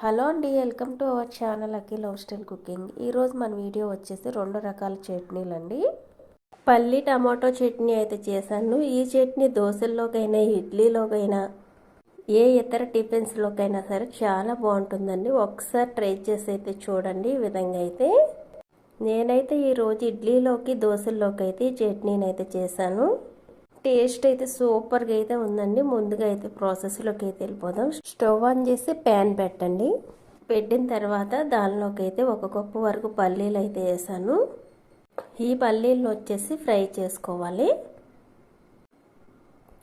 Hello అండి welcome to our channel Aki love style cooking. ఈరోజు మన వీడియో వచ్చేసి రెండు రకాల చట్నీలు అండి పల్లి టమాటో చట్నీ అయితే చేశాను. ఈ చట్నీ దోశల్లోకైనా ఇడ్లీలోకైనా ఏ ఇతర టిఫిన్స్లోకైనా సరే చాలా బాగుంటుందండి. ఒకసారి ట్రై చేసి అయితే చూడండి ఈ విధంగా అయితే. నేనైతే ఈరోజు ఇడ్లీలోకి దోశల్లోకి అయితే ఈ చట్నీని అయితే చేశాను. టేస్ట్ అయితే సూపర్గా అయితే ఉందండి. ముందుగా అయితే ప్రాసెస్లోకి అయితే వెళ్ళిపోదాం. స్టవ్ ఆన్ చేసి ప్యాన్ పెట్టండి. పెట్టిన తర్వాత దానిలోకి అయితే ఒక కప్పు వరకు పల్లీలు అయితే వేసాను. ఈ పల్లీలను వచ్చేసి ఫ్రై చేసుకోవాలి.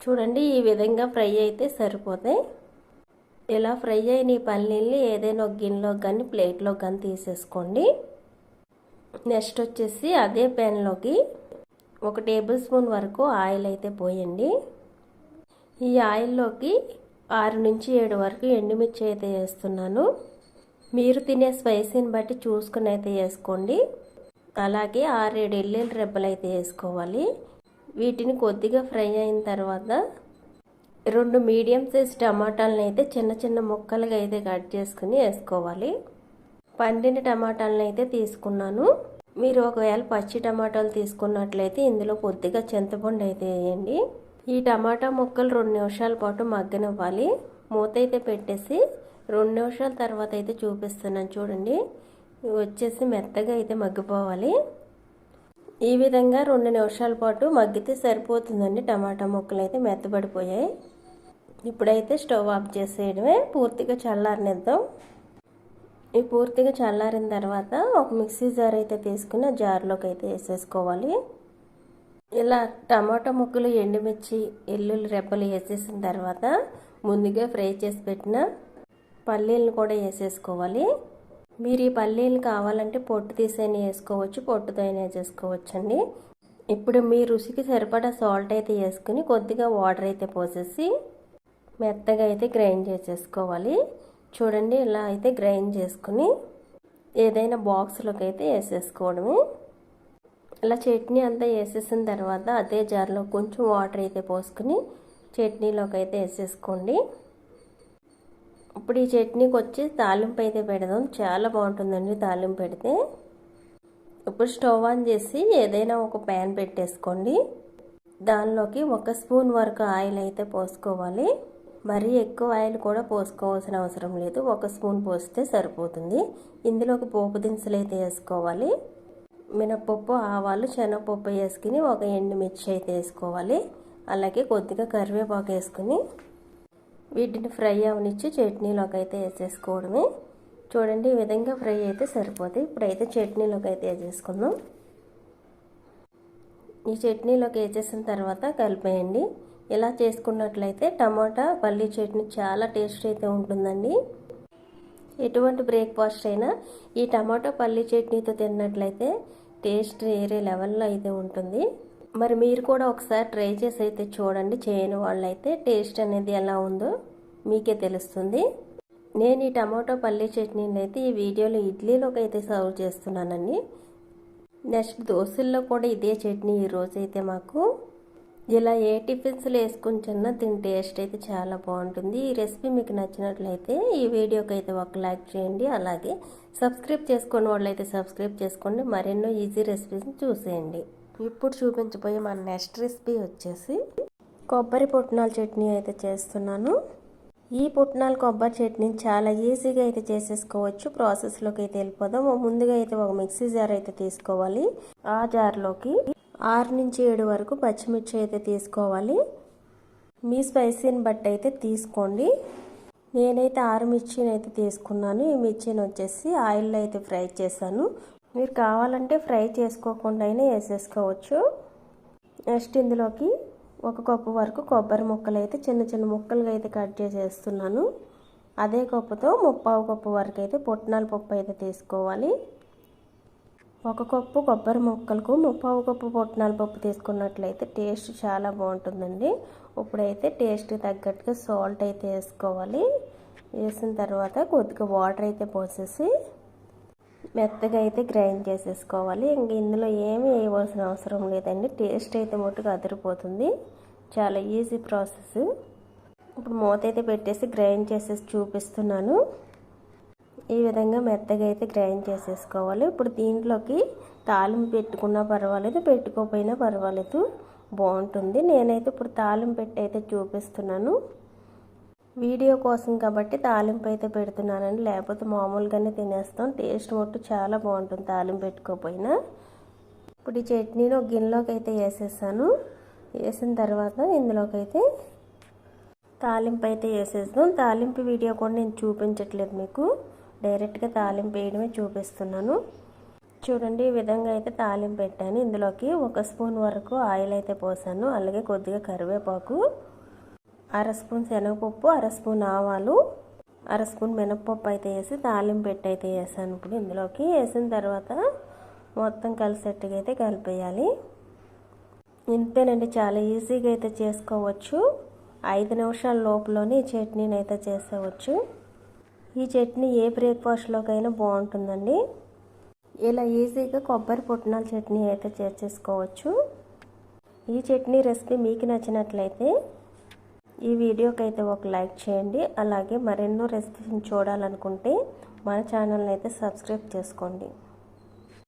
చూడండి ఈ విధంగా ఫ్రై అయితే సరిపోతాయి ఇలా ఫ్రై అయిన ఈ పల్లీల్ని ఏదైనా ఒక గిన్నెలో కానీ ప్లేట్లో కానీ తీసేసుకోండి. నెక్స్ట్ వచ్చేసి అదే ప్యాన్లోకి ఒక టేబుల్ స్పూన్ వరకు ఆయిల్ అయితే పోయండి. ఈ ఆయిల్లోకి ఆరు నుంచి ఏడు వరకు ఎండుమిర్చి అయితే వేస్తున్నాను. మీరు తినే స్పైసీని బట్టి చూసుకుని అయితే వేసుకోండి. అలాగే ఆరేడు ఎల్లుల్లి రెబ్బలు అయితే వేసుకోవాలి. వీటిని కొద్దిగా ఫ్రై అయిన తర్వాత రెండు మీడియం సైజ్ టమాటాలను అయితే చిన్న చిన్న ముక్కలుగా అయితే కట్ చేసుకుని వేసుకోవాలి. పండిన టమాటాలను అయితే తీసుకున్నాను. మీరు ఒకవేళ పచ్చి టమాటాలు తీసుకున్నట్లయితే ఇందులో కొద్దిగా చింతపండు అయితే వేయండి. ఈ టమాటా ముక్కలు రెండు నిమిషాల పాటు మగ్గనివ్వాలి. మూత అయితే పెట్టేసి రెండు నిమిషాల తర్వాత అయితే చూపిస్తున్నాను చూడండి. వచ్చేసి మెత్తగా అయితే మగ్గిపోవాలి. ఈ విధంగా రెండు నిమిషాల పాటు మగ్గితే సరిపోతుందండి టమాటా ముక్కలు అయితే మెత్తబడిపోయాయి. ఇప్పుడైతే స్టవ్ ఆఫ్ చేసేయడమే. పూర్తిగా చల్లారనిద్దాం ఈ పూర్తిగా చల్లారిన తర్వాత ఒక మిక్సీ జార్ అయితే తీసుకుని జార్లోకి అయితే వేసేసుకోవాలి. ఇలా టమాటా ముక్కలు ఎండుమిర్చి ఎల్లుల్లి రెప్పలు వేసేసిన తర్వాత ముందుగా ఫ్రై చేసి పెట్టిన పల్లీలను కూడా వేసేసుకోవాలి. మీరు ఈ పల్లీలు కావాలంటే పొట్టు తీసైనా వేసుకోవచ్చు పొట్టుతో అయినా వేసేసుకోవచ్చు అండి ఇప్పుడు మీ రుచికి సరిపడా సాల్ట్ అయితే వేసుకుని కొద్దిగా వాటర్ అయితే పోసేసి మెత్తగా అయితే గ్రైండ్ చేసేసుకోవాలి. చూడండి ఇలా అయితే గ్రైండ్ చేసుకుని ఏదైనా బాక్స్లోకి అయితే వేసేసుకోవడమే. ఇలా చట్నీ అంతా వేసేసిన తర్వాత అదే జార్లో కొంచెం వాటర్ అయితే పోసుకుని చట్నీలోకి అయితే వేసేసుకోండి. ఇప్పుడు ఈ చట్నీకి వచ్చి తాలింపు అయితే పెడదాం. చాలా బాగుంటుందండి తాలింపు పెడితే. ఇప్పుడు స్టవ్ ఆన్ చేసి ఏదైనా ఒక ప్యాన్ పెట్టేసుకోండి. దానిలోకి ఒక స్పూన్ వరకు ఆయిల్ అయితే పోసుకోవాలి. మరీ ఎక్కువ ఆయిల్ కూడా పోసుకోవాల్సిన అవసరం లేదు. ఒక స్పూన్ పోస్తే సరిపోతుంది. ఇందులోకి పోపు దినుసులు అయితే వేసుకోవాలి. మినపప్పు ఆవాలు శనగపప్పు వేసుకుని ఒక ఎండుమిర్చి అయితే వేసుకోవాలి. అలాగే కొద్దిగా కరివేపాకు వేసుకుని వీటిని ఫ్రై అవనిచ్చి చట్నీలోకి అయితే వేసేసుకోవడమే. చూడండి ఈ విధంగా ఫ్రై అయితే సరిపోతుంది ఇప్పుడైతే చట్నీలోకి అయితే వేసేసుకుందాం. ఈ చట్నీలోకి వేసేసిన తర్వాత కలిపేయండి. ఇలా చేసుకున్నట్లయితే టమాటా పల్లీ చట్నీ చాలా టేస్ట్ అయితే ఉంటుందండి. ఎటువంటి బ్రేక్ఫాస్ట్ అయినా ఈ టమాటో పల్లీ చట్నీతో తిన్నట్లయితే టేస్ట్ వేరే లెవెల్లో అయితే ఉంటుంది. మరి మీరు కూడా ఒకసారి ట్రై చేసి అయితే చూడండి చేయని వాళ్ళైతే టేస్ట్ అనేది ఎలా ఉందో మీకే తెలుస్తుంది. నేను ఈ టమాటో పల్లీ చట్నీని అయితే ఈ వీడియోలో ఇడ్లీలోకి అయితే సర్వ్ చేస్తున్నానండి. నెక్స్ట్ దోశల్లో కూడా ఇదే చట్నీ ఈరోజు అయితే మాకు. ఇలా ఏ టిఫిన్స్లో వేసుకుని చిన్న తిని టేస్ట్ అయితే చాలా బాగుంటుంది. ఈ రెసిపీ మీకు నచ్చినట్లయితే ఈ వీడియోకి అయితే ఒక లైక్ చేయండి. అలాగే సబ్స్క్రైబ్ చేసుకుని వాళ్ళైతే సబ్స్క్రైబ్ చేసుకోండి. మరెన్నో ఈజీ రెసిపీస్ని చూసేయండి. ఇప్పుడు చూపించబోయే మన నెక్స్ట్ రెసిపీ వచ్చేసి కొబ్బరి పుట్నాల చట్నీ అయితే చేస్తున్నాను. ఈ పుట్నాల కొబ్బరి చట్నీని చాలా ఈజీగా అయితే చేసేసుకోవచ్చు. ప్రాసెస్లోకి అయితే వెళ్ళిపోదాం. ముందుగా అయితే ఒక మిక్సీ జార్ అయితే తీసుకోవాలి. ఆ జార్లోకి ఆరు నుంచి ఏడు వరకు పచ్చిమిర్చి అయితే తీసుకోవాలి. మీ స్పైసీని బట్టి అయితే తీసుకోండి. నేనైతే ఆరు మిర్చిని అయితే తీసుకున్నాను. ఈ మిర్చిని వచ్చేసి ఆయిల్లో అయితే ఫ్రై చేశాను. మీరు కావాలంటే ఫ్రై చేసుకోకుండా అయినా వేసేసుకోవచ్చు. నెక్స్ట్ ఇందులోకి ఒక కప్పు వరకు కొబ్బరి ముక్కలు అయితే చిన్న చిన్న ముక్కలుగా అయితే కట్ చేసేస్తున్నాను. అదే కప్పుతో ముప్పావు కప్పు వరకు అయితే పుట్నాల పప్పు అయితే తీసుకోవాలి. ఒక కప్పు కొబ్బరి ముక్కలకు ముప్పావు కప్పు పుట్నాల పప్పు తీసుకున్నట్లయితే టేస్ట్ చాలా బాగుంటుందండి. ఇప్పుడైతే టేస్ట్ తగ్గట్టుగా సాల్ట్ అయితే వేసుకోవాలి. వేసిన తర్వాత కొద్దిగా వాటర్ అయితే పోసేసి మెత్తగా అయితే గ్రైండ్ చేసేసుకోవాలి. ఇంక ఇందులో ఏమీ వేయవలసిన అవసరం లేదండి. టేస్ట్ అయితే మట్టుకు అదిరిపోతుంది. చాలా ఈజీ ప్రాసెస్ ఇప్పుడు మూత అయితే పెట్టేసి గ్రైండ్ చేసేసి చూపిస్తున్నాను. ఈ విధంగా మెత్తగా అయితే గ్రైండ్ చేసేసుకోవాలి. ఇప్పుడు దీంట్లోకి తాలింపు పెట్టుకున్నా పర్వాలేదు పెట్టుకోకపోయినా పర్వాలేదు. బాగుంటుంది. నేనైతే ఇప్పుడు తాలింపు పెట్టి అయితే చూపిస్తున్నాను. వీడియో కోసం కాబట్టి తాలింపు అయితే పెడుతున్నానండి. లేకపోతే మామూలుగానే తినేస్తాం. టేస్ట్ మొట్టు చాలా బాగుంటుంది తాలింపు పెట్టుకోకపోయినా. ఇప్పుడు ఈ చట్నీని ఒక గిన్నెలోకి అయితే వేసేసాను. వేసిన తర్వాత ఇందులోకి అయితే తాలింపు అయితే వేసేస్తాం తాలింపు వీడియో కూడా నేను చూపించట్లేదు మీకు. డైరెక్ట్గా తాలింపు వేయడమే చూపిస్తున్నాను. చూడండి ఈ విధంగా అయితే తాలింపు పెట్టాను. ఇందులోకి ఒక స్పూన్ వరకు ఆయిల్ అయితే పోసాను. అలాగే కొద్దిగా కరివేపాకు అర స్పూన్ శనగపప్పు అర స్పూన్ ఆవాలు అర స్పూన్ మినప్పప్పు అయితే వేసి తాలింపు పెట్టి అయితే వేసాను ఇప్పుడు. ఇందులోకి వేసిన తర్వాత మొత్తం కలిసేట్టుగా అయితే కలిపేయాలి. ఇంతేనండి చాలా ఈజీగా అయితే చేసుకోవచ్చు. ఐదు నిమిషాల లోపులోనే చట్నీని అయితే చేసేవచ్చు ఈ చట్నీ ఏ బ్రేక్ఫాస్ట్లోకైనా బాగుంటుందండి. ఇలా ఈజీగా కొబ్బరి పుట్నాల చట్నీ అయితే చేసేసుకోవచ్చు ఈ చట్నీ రెసిపీ మీకు నచ్చినట్లయితే ఈ వీడియోకి అయితే ఒక లైక్ చేయండి. అలాగే మరెన్నో రెసిపీస్ని చూడాలనుకుంటే మన ఛానల్ని అయితే సబ్స్క్రైబ్ చేసుకోండి.